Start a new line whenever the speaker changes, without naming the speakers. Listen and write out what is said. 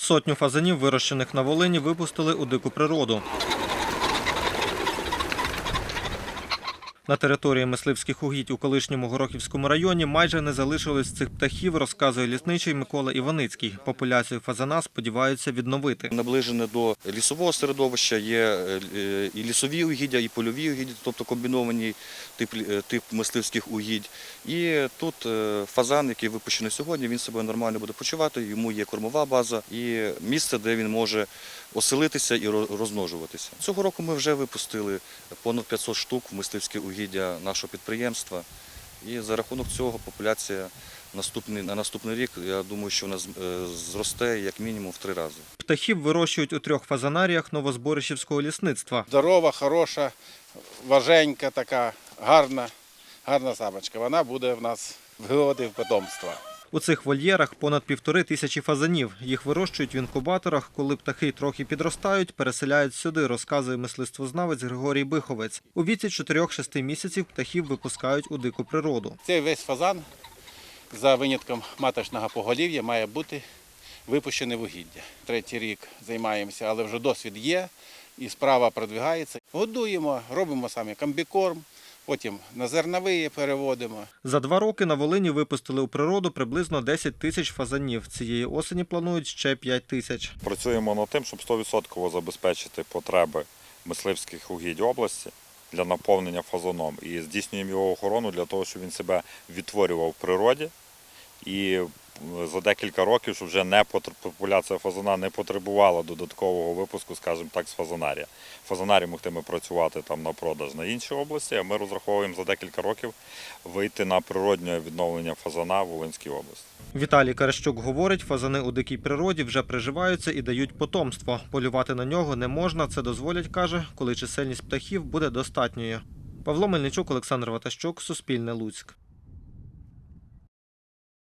Сотню фазанів, вирощених на Волині, випустили у дику природу. На території мисливських угідь у колишньому Горохівському районі майже не залишилось цих птахів, розказує лісничий Микола Іваницький. Популяцію фазана сподіваються відновити.
Наближене до лісового середовища є е, і лісові угіддя, і польові угіддя, тобто комбінований тип, е, тип мисливських угідь. І тут е, фазан, який випущений сьогодні, він себе нормально буде почувати, йому є кормова база і місце, де він може оселитися і ро- розмножуватися. Цього року ми вже випустили понад 500 штук в мисливське угіддя нашого підприємства. І за рахунок цього популяція наступний, на наступний рік, я думаю, що вона е, зросте як мінімум в три рази.
Птахів вирощують у трьох фазанаріях Новозборищівського лісництва.
здорова, хороша, важенька така, гарна, гарна самочка. Вона буде в нас виводити в потомство.
У цих вольєрах понад півтори тисячі фазанів. Їх вирощують в інкубаторах. Коли птахи трохи підростають, переселяють сюди, розказує мисливствознавець Григорій Биховець. У віці 4-6 місяців птахів випускають у дику природу.
Цей весь фазан, за винятком маточного поголів'я, має бути випущений в угіддя. Третій рік займаємося, але вже досвід є і справа продвигається. Годуємо, робимо самі комбікорм, потім на зерновиї переводимо.
За два роки на Волині випустили у природу приблизно 10 тисяч фазанів. Цієї осені планують ще 5 тисяч.
Працюємо над тим, щоб 100% забезпечити потреби мисливських угідь області для наповнення фазоном. І здійснюємо його охорону для того, щоб він себе відтворював в природі. І за декілька років, щоб вже не популяція фазана не потребувала додаткового випуску, скажімо так, з фазанарія. Фазанарі могтиме працювати там на продаж на інші області, а ми розраховуємо за декілька років вийти на природнє відновлення фазана в Волинській області.
Віталій Каращук говорить, фазани у дикій природі вже приживаються і дають потомство. Полювати на нього не можна. Це дозволять, каже, коли чисельність птахів буде достатньою. Павло Мельничук, Олександр Ватащук, Суспільне Луцьк.